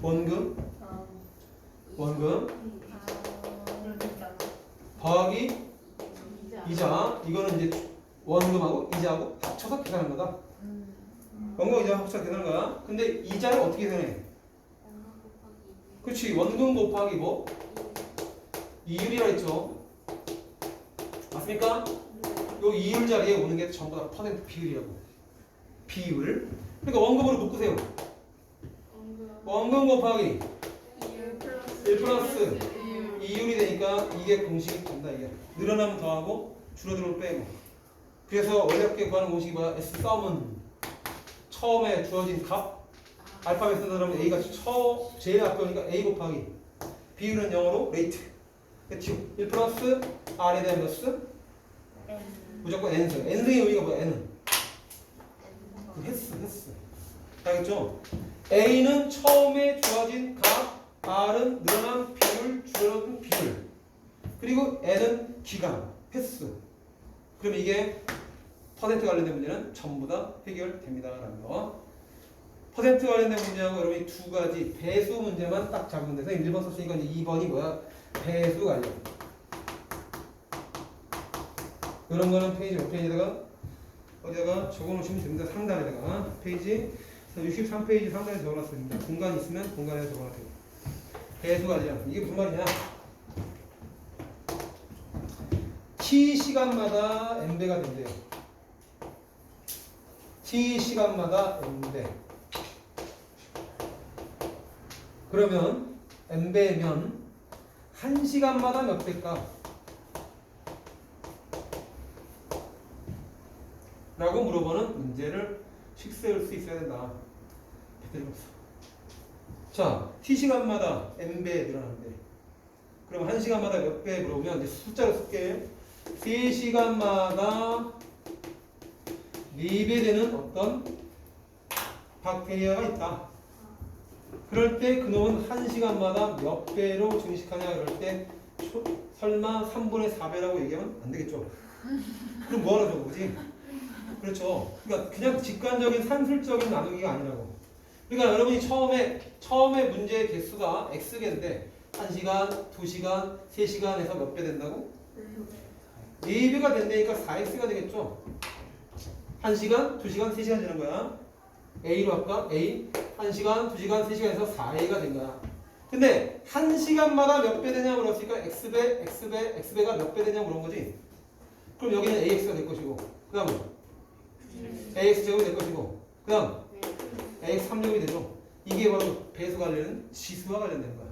원금 아, 원금 더하기 이자. 이거는 이제 원금하고 이자하고 합쳐서 계산한 거다. 음. 원금 이자 합쳐서 계산한 거야. 근데 이자를 어떻게 계산해? 그렇지 원금 곱하기 뭐 이율이라 했죠. 맞습니까? 요 이율 자리에 오는 게 전부 다 퍼센트 비율이라고. 비율. 그러니까 원금으로 묶으세요. 원금 곱하기 1 플러스 이율이 되니까 이게 공식이 된다 이게. 늘어나면 더하고 줄어들면 빼고. 그래서 어렵게 구하는 공식이 뭐야? S 썸은 처음에 주어진 값 알파벳 쓰는 사람은 A가 처 제일 앞에 오니까 A 곱하기 비율은 영어로 레이트. 그렇죠? 1 플러스 R에 대한 몇 수? 무조건 N승. N승의 의미가 뭐야? N은 그 횟수, 횟수. 알겠죠? A는 처음에 주어진 값, R은 늘어난 비율, 줄어든 비율. 그리고 N은 기간, 횟수. 그럼 이게 퍼센트 관련된 문제는 전부 다 해결됩니다 라는 거. 퍼센트 관련된 문제하고 여러분이 두 가지 배수 문제만 딱 잡으면 돼서 1번 썼으니까 이제 2번이 뭐야? 배수 관련. 이런 거는 페이지 몇 페이지다가 어디다가 적어놓으시면 됩니다. 상단에다가 페이지 63페이지 상단에 적어놨습니다. 공간 있으면 공간에 적어놨어요. 배수 관련 이게 무슨 말이냐? t 시간마다 n배가 된대요. t 시간마다 n배. 그러면 n배면 한 시간마다 몇 배일까? 라고 물어보는 문제를 식세울 수 있어야 된다. 없어. 자, t 시간마다 n배 늘어나는데 그럼 한 시간마다 몇 배 물어보면 이제 숫자로 쓸게. 3시간마다 4배 되는 어떤 박테리아가 있다. 그럴 때 그놈은 한 시간마다 몇 배로 증식하냐 그럴 때 초- 설마 3분의 4배라고 얘기하면 안 되겠죠. 그럼 뭐하러 적어보지? 그렇죠. 그러니까 그냥 직관적인 산술적인 나누기가 아니라고. 그러니까 여러분이 처음에 처음에 문제의 개수가 x개인데 1시간, 2시간, 3시간에서 몇 배 된다고? 4배가 된다니까 4x가 되겠죠. 1시간, 2시간, 3시간 지난 거야. A로 할까? A. 1시간, 2시간, 3시간에서 4A가 된 거야. 근데 1시간마다 몇 배 되냐 물었으니까 X배, X배, X배가 몇 배 되냐 물은 거지. 그럼 여기는 AX가 될 것이고 그 다음은 AX 제곱이 될 것이고 그 다음 AX 3제곱이 되죠. 이게 바로 배수 관련은 지수와 관련된 거야.